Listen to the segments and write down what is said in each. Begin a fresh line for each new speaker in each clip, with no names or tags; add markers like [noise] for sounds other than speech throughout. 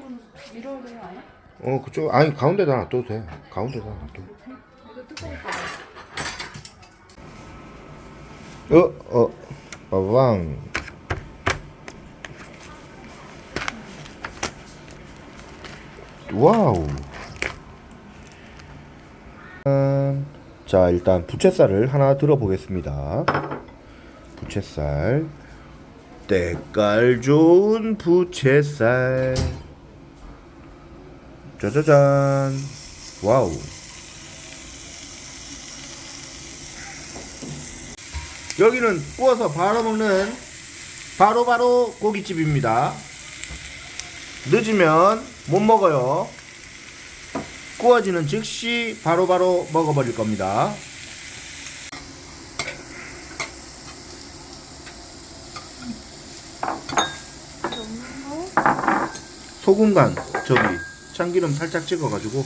이쪽으로 밀어야 되나 않아?
어 그쪽 아니 가운데다 놔둬도 돼. 가운데다 놔둬. 어어. 빠방 와우. 음, 자 일단 부채살을 하나 들어보겠습니다. 부채살. 때깔 좋은 부채살 짜자잔 와우 여기는 구워서 바로 먹는 바로 바로 고깃집입니다. 늦으면 못 먹어요. 구워지는 즉시 바로바로 먹어버릴 겁니다. 소금 간 저기 참기름 살짝 찍어가지고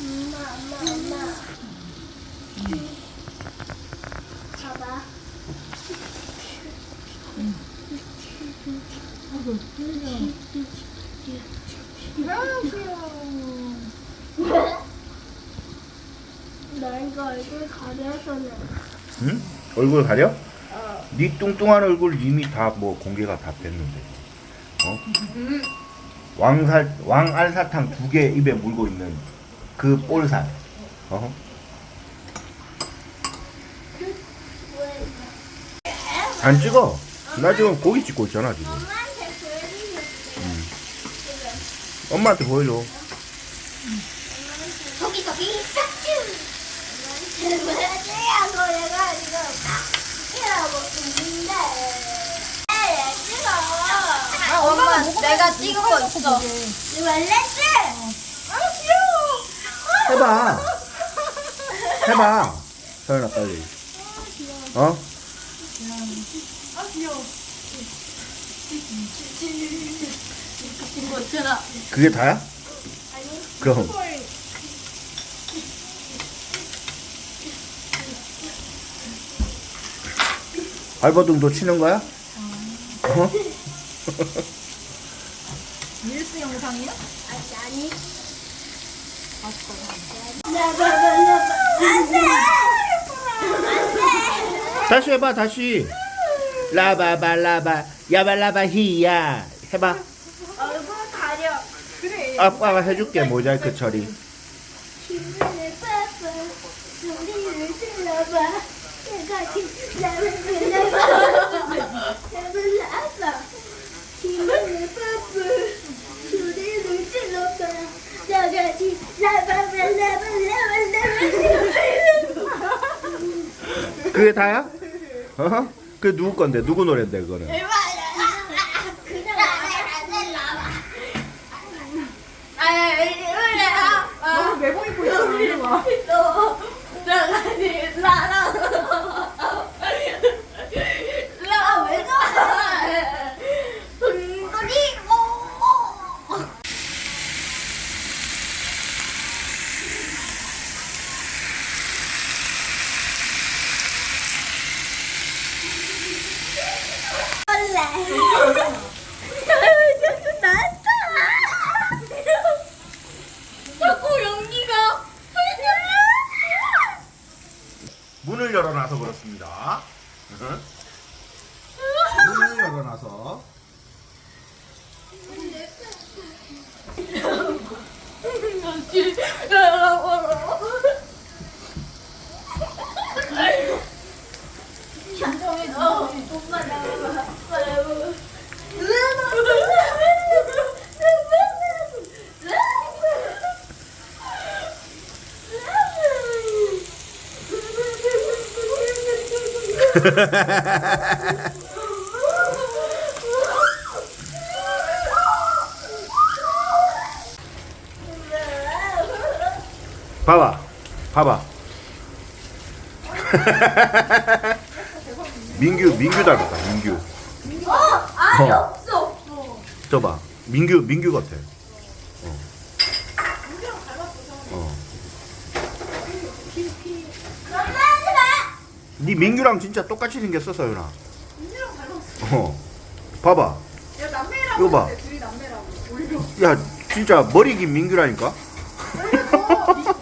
엄마, 엄마, 엄마. 봐봐. 나 이거 얼굴 가려서는
응? 얼굴 가려? 네 뚱뚱한 얼굴 이미 다 뭐 공개가 다 됐는데. 어? 왕살 왕알사탕 두 개 입에 물고 있는 그 볼살. 어? 안 찍어. 나 지금 고기 찍고 있잖아 지금.
보여주면
엄마한테 보여줘.
저기 저기 싹쭈 보여주려고 내가 이거 이라고 있는데 왜 찍어
아, 엄마, 내가 거 있어.
원래지 아 귀여워
해봐. 해봐. 서연아 빨리. 어?
이거 있잖아.
그게 다야? 그럼. 발버둥도 치는 거야? 어? [laughs]
릴스 영상이야?
아니 아니 나나나나 안돼
다시 해봐 다시. 라바바 라바 야발라바 히야 해봐.
얼굴 가려
아빠가 해줄게 모자이크 처리.
힘을 빠빠 소리를 질러봐 내가 힘을 나봐 힘을 나봐 힘을 빠빠 소리를 질러봐 내가 힘 나봐 나봐 나봐 나봐
그게 다야? 어? 그 누구 건데 누구 노래인데 그거는?
아아
너무 매복 입고 있어. 이리 와.
너 나가니 나랑 나왜 그래 동그리고 원래
문을 열어놔서 그렇습니다. 응? 문을 열어놔서.
엄마 나와봐.
봐봐, 봐봐. [laughs] 민규, 민규 닮았다. 민규. 어.
없어 없어.
저봐, 민규, 민규 같아. 어. 어.
엄마 하지 마.
네 민규랑 진짜 똑같이 생겼어 서윤아.
민규랑 닮았어.
어. 봐봐.
야 남매라고
이거 봐.
했는데 둘이 남매라고. 오히려.
야 진짜 머리 긴 민규라니까.
원래 더